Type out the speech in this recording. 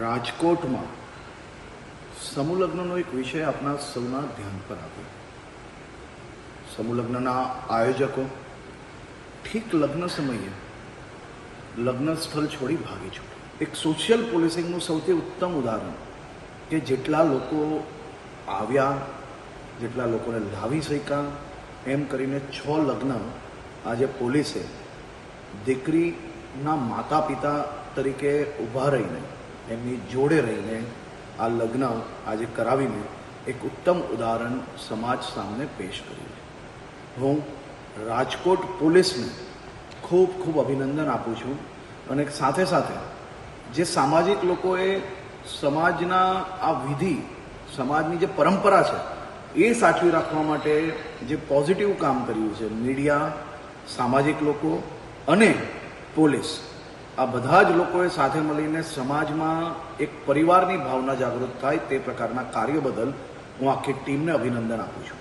રાજકોટમાં સમૂહલગ્નનો એક વિષય આપણા સૌના ધ્યાન પર આવ્યો. સમૂહલગ્નના આયોજકો ઠીક લગ્ન સમયે લગ્ન સ્થળ છોડી ભાગી છૂટ્યા એક સોશિયલ પોલિસિંગનું સૌથી ઉત્તમ ઉદાહરણ કે જેટલા લોકો આવ્યા, જેટલા લોકોને લાવી શક્યા, એમ કરીને છ લગ્ન આજે પોલીસે દીકરીના માતા પિતા તરીકે ઊભા રહીને એમની જોડે રહીને આ લગ્ન આજે કરાવીને એક ઉત્તમ ઉદાહરણ સમાજ સામે પેશ કર્યું છે. હું રાજકોટ પોલીસને ખૂબ ખૂબ અભિનંદન આપું છું અને સાથે સાથે જે સામાજિક લોકોએ સમાજના આ વિધિ, સમાજની જે પરંપરા છે, એ સાચવી રાખવા માટે જે પોઝિટિવ કામ કર્યું છે, મીડિયા, સામાજિક લોકો અને પોલીસ. આ બધા જ લોકોએ સાથે મળીને સમાજમાં એક પરિવારની ભાવના જાગૃત થાય તે પ્રકારના કાર્યો બદલ હું આખી ટીમને અભિનંદન આપું છું.